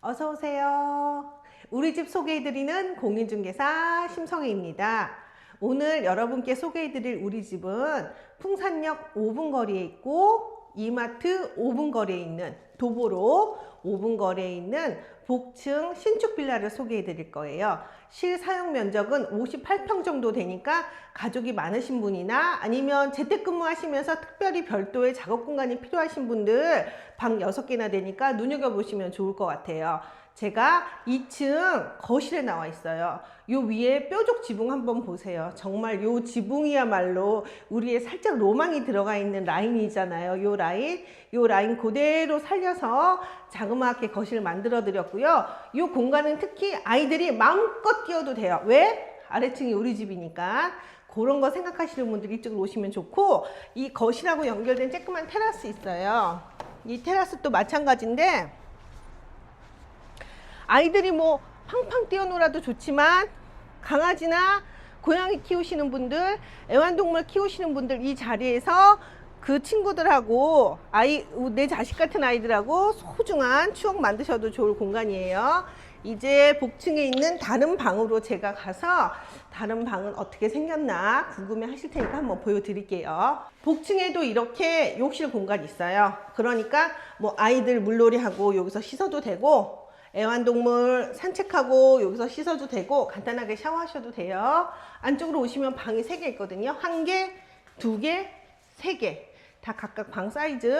어서 오세요. 우리 집 소개해드리는 공인중개사 심성혜입니다. 오늘 여러분께 소개해드릴 우리 집은 풍산역 5분 거리에 있고 이마트 5분 거리에 있는 도보로 5분 거리에 있는 복층 신축 빌라를 소개해 드릴 거예요. 실사용 면적은 58평 정도 되니까 가족이 많으신 분이나 아니면 재택근무 하시면서 특별히 별도의 작업 공간이 필요하신 분들 방 6개나 되니까 눈여겨보시면 좋을 것 같아요. 제가 2층 거실에 나와 있어요. 요 위에 뾰족 지붕 한번 보세요. 정말 요 지붕이야말로 우리의 살짝 로망이 들어가 있는 라인이잖아요. 요 라인, 요 라인 그대로 살려서 자그마하게 거실을 만들어 드렸고요. 요 공간은 특히 아이들이 마음껏 뛰어도 돼요. 왜? 아래층이 우리 집이니까. 그런 거 생각하시는 분들이 이쪽으로 오시면 좋고 이 거실하고 연결된 쬐끄만 테라스 있어요. 이 테라스도 마찬가지인데 아이들이 뭐 팡팡 뛰어놀아도 좋지만 강아지나 고양이 키우시는 분들, 애완동물 키우시는 분들 이 자리에서 그 친구들하고 아이 내 자식 같은 아이들하고 소중한 추억 만드셔도 좋을 공간이에요. 이제 복층에 있는 다른 방으로 제가 가서 다른 방은 어떻게 생겼나 궁금해 하실 테니까 한번 보여드릴게요. 복층에도 이렇게 욕실 공간 있어요. 그러니까 뭐 아이들 물놀이하고 여기서 씻어도 되고 애완동물 산책하고 여기서 씻어도 되고 간단하게 샤워하셔도 돼요. 안쪽으로 오시면 방이 3개 있거든요. 한 개, 두 개, 세 개. 다 각각 방 사이즈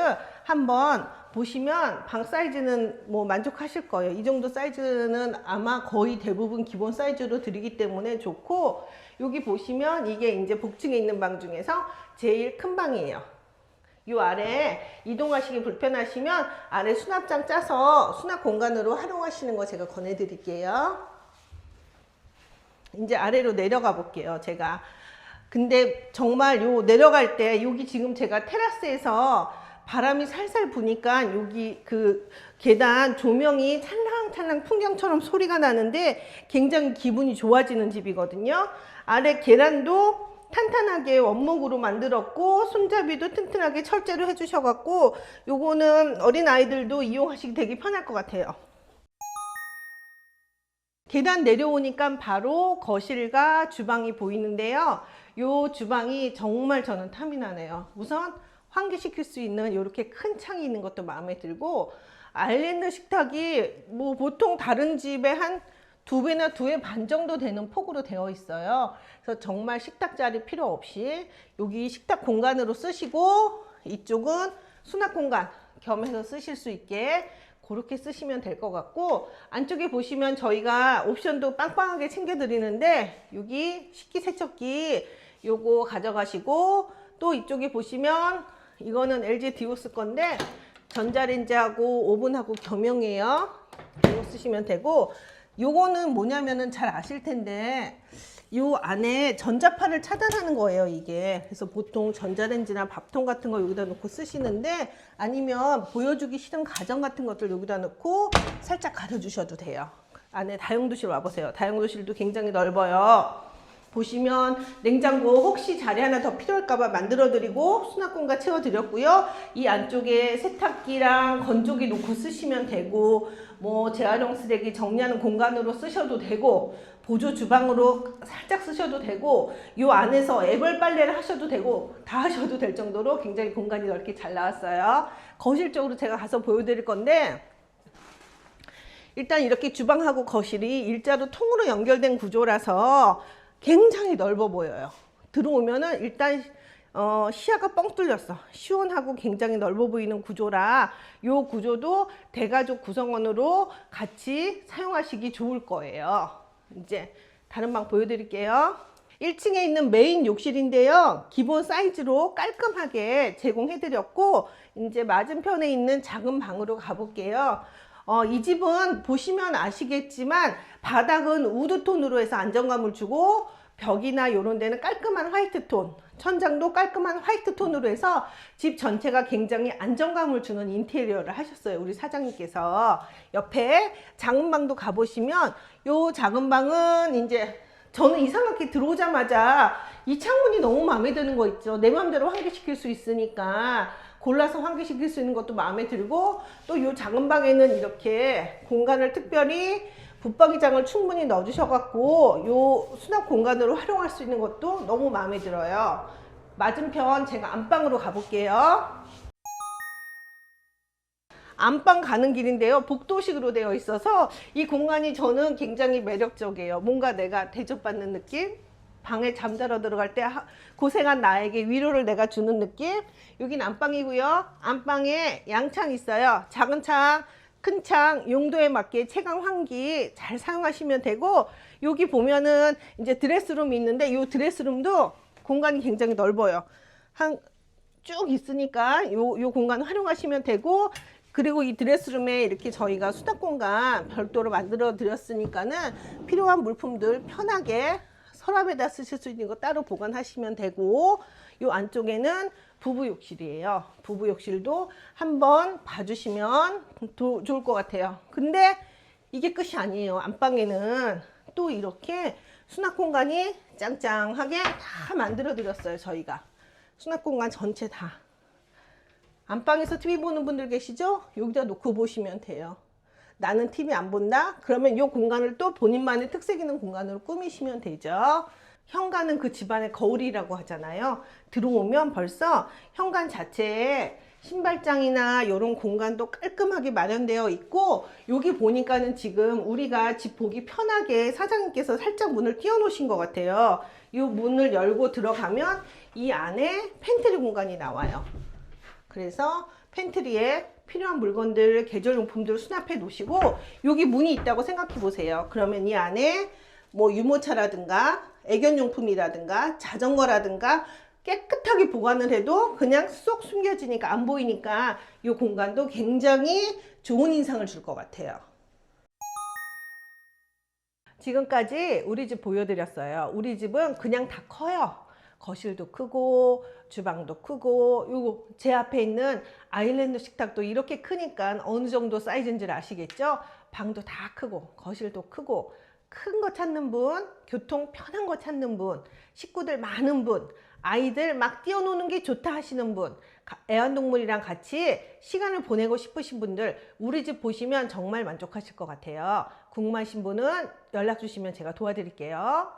한번 보시면 방 사이즈는 뭐 만족하실 거예요. 이 정도 사이즈는 아마 거의 대부분 기본 사이즈로 드리기 때문에 좋고 여기 보시면 이게 이제 복층에 있는 방 중에서 제일 큰 방이에요. 요 아래 이동하시기 불편하시면 아래 수납장 짜서 수납 공간으로 활용하시는 거 제가 권해드릴게요. 이제 아래로 내려가 볼게요. 제가. 근데 정말 요 내려갈 때 여기 지금 제가 테라스에서 바람이 살살 부니까 여기 그 계단 조명이 찰랑찰랑 풍경처럼 소리가 나는데 굉장히 기분이 좋아지는 집이거든요. 아래 계란도 탄탄하게 원목으로 만들었고 손잡이도 튼튼하게 철제로 해주셔갖고 요거는 어린 아이들도 이용하시기 되게 편할 것 같아요. 계단 내려오니까 바로 거실과 주방이 보이는데요. 요 주방이 정말 저는 탐이 나네요. 우선 환기시킬 수 있는 이렇게 큰 창이 있는 것도 마음에 들고 아일랜드 식탁이 뭐 보통 다른 집에 한 두 배나 두 배 반 정도 되는 폭으로 되어 있어요. 그래서 정말 식탁 자리 필요 없이 여기 식탁 공간으로 쓰시고 이쪽은 수납 공간 겸해서 쓰실 수 있게 그렇게 쓰시면 될 것 같고 안쪽에 보시면 저희가 옵션도 빵빵하게 챙겨 드리는데 여기 식기세척기 요거 가져가시고 또 이쪽에 보시면 이거는 LG 디오스 건데 전자레인지하고 오븐하고 겸용이에요. 이거 쓰시면 되고 요거는 뭐냐면은 잘 아실 텐데 요 안에 전자파를 차단하는 거예요 이게. 그래서 보통 전자레인지나 밥통 같은 거 여기다 놓고 쓰시는데 아니면 보여주기 싫은 가전 같은 것들 여기다 놓고 살짝 가려 주셔도 돼요. 안에 다용도실 와보세요. 다용도실도 굉장히 넓어요 보시면 냉장고 혹시 자리 하나 더 필요할까봐 만들어드리고 수납공간 채워드렸고요. 이 안쪽에 세탁기랑 건조기 놓고 쓰시면 되고 뭐 재활용 쓰레기 정리하는 공간으로 쓰셔도 되고 보조 주방으로 살짝 쓰셔도 되고 요 안에서 애벌 빨래를 하셔도 되고 다 하셔도 될 정도로 굉장히 공간이 넓게 잘 나왔어요. 거실 쪽으로 제가 가서 보여드릴 건데 일단 이렇게 주방하고 거실이 일자로 통으로 연결된 구조라서 굉장히 넓어 보여요. 들어오면은 일단 어, 시야가 뻥 뚫렸어. 시원하고 굉장히 넓어 보이는 구조라 요 구조도 대가족 구성원으로 같이 사용하시기 좋을 거예요. 이제 다른 방 보여드릴게요. 1층에 있는 메인 욕실인데요. 기본 사이즈로 깔끔하게 제공해드렸고 이제 맞은편에 있는 작은 방으로 가볼게요. 어, 이 집은 보시면 아시겠지만 바닥은 우드톤으로 해서 안정감을 주고 벽이나 이런 데는 깔끔한 화이트 톤, 천장도 깔끔한 화이트 톤으로 해서 집 전체가 굉장히 안정감을 주는 인테리어를 하셨어요. 우리 사장님께서. 옆에 작은 방도 가보시면 요 작은 방은 이제 저는 이상하게 들어오자마자 이 창문이 너무 마음에 드는 거 있죠. 내 마음대로 환기시킬 수 있으니까 골라서 환기시킬 수 있는 것도 마음에 들고 또요 작은 방에는 이렇게 공간을 특별히 붙박이장을 충분히 넣어주셔갖고 요 수납 공간으로 활용할 수 있는 것도 너무 마음에 들어요. 맞은편 제가 안방으로 가볼게요. 안방 가는 길인데요. 복도식으로 되어 있어서 이 공간이 저는 굉장히 매력적이에요. 뭔가 내가 대접받는 느낌? 방에 잠자러 들어갈 때 하- 고생한 나에게 위로를 내가 주는 느낌? 여긴 안방이고요. 안방에 양창 있어요. 작은 창, 큰 창, 용도에 맞게 채광 환기 잘 사용하시면 되고 여기 보면은 이제 드레스룸이 있는데 이 드레스룸도 공간이 굉장히 넓어요. 한 쭉 있으니까 요, 요 공간 활용하시면 되고 그리고 이 드레스룸에 이렇게 저희가 수납 공간 별도로 만들어 드렸으니까는 필요한 물품들 편하게 서랍에다 쓰실 수 있는 거 따로 보관하시면 되고 요 안쪽에는 부부 욕실이에요. 부부 욕실도 한번 봐주시면 도- 좋을 것 같아요. 근데 이게 끝이 아니에요. 안방에는 또 이렇게 수납 공간이 짱짱하게 다 만들어 드렸어요. 저희가 수납 공간 전체 다. 안방에서 TV 보는 분들 계시죠? 여기다 놓고 보시면 돼요. 나는 TV 안 본다? 그러면 이 공간을 또 본인만의 특색 있는 공간으로 꾸미시면 되죠. 현관은 그 집안의 거울이라고 하잖아요. 들어오면 벌써 현관 자체에 신발장이나 이런 공간도 깔끔하게 마련되어 있고 여기 보니까는 지금 우리가 집 보기 편하게 사장님께서 살짝 문을 띄워 놓으신 것 같아요. 이 문을 열고 들어가면 이 안에 팬트리 공간이 나와요. 그래서 팬트리에 필요한 물건들, 계절용품들을 수납해 놓으시고 여기 문이 있다고 생각해 보세요. 그러면 이 안에 뭐 유모차라든가 애견용품이라든가 자전거라든가 깨끗하게 보관을 해도 그냥 쏙 숨겨지니까 안 보이니까 이 공간도 굉장히 좋은 인상을 줄 것 같아요. 지금까지 우리 집 보여드렸어요. 우리 집은 그냥 다 커요. 거실도 크고 주방도 크고 요거 제 앞에 있는 아일랜드 식탁도 이렇게 크니까 어느 정도 사이즈인지 아시겠죠? 방도 다 크고 거실도 크고 큰 거 찾는 분, 교통 편한 거 찾는 분, 식구들 많은 분, 아이들 막 뛰어노는 게 좋다 하시는 분, 가- 애완동물이랑 같이 시간을 보내고 싶으신 분들 우리 집 보시면 정말 만족하실 것 같아요. 궁금하신 분은 연락 주시면 제가 도와드릴게요.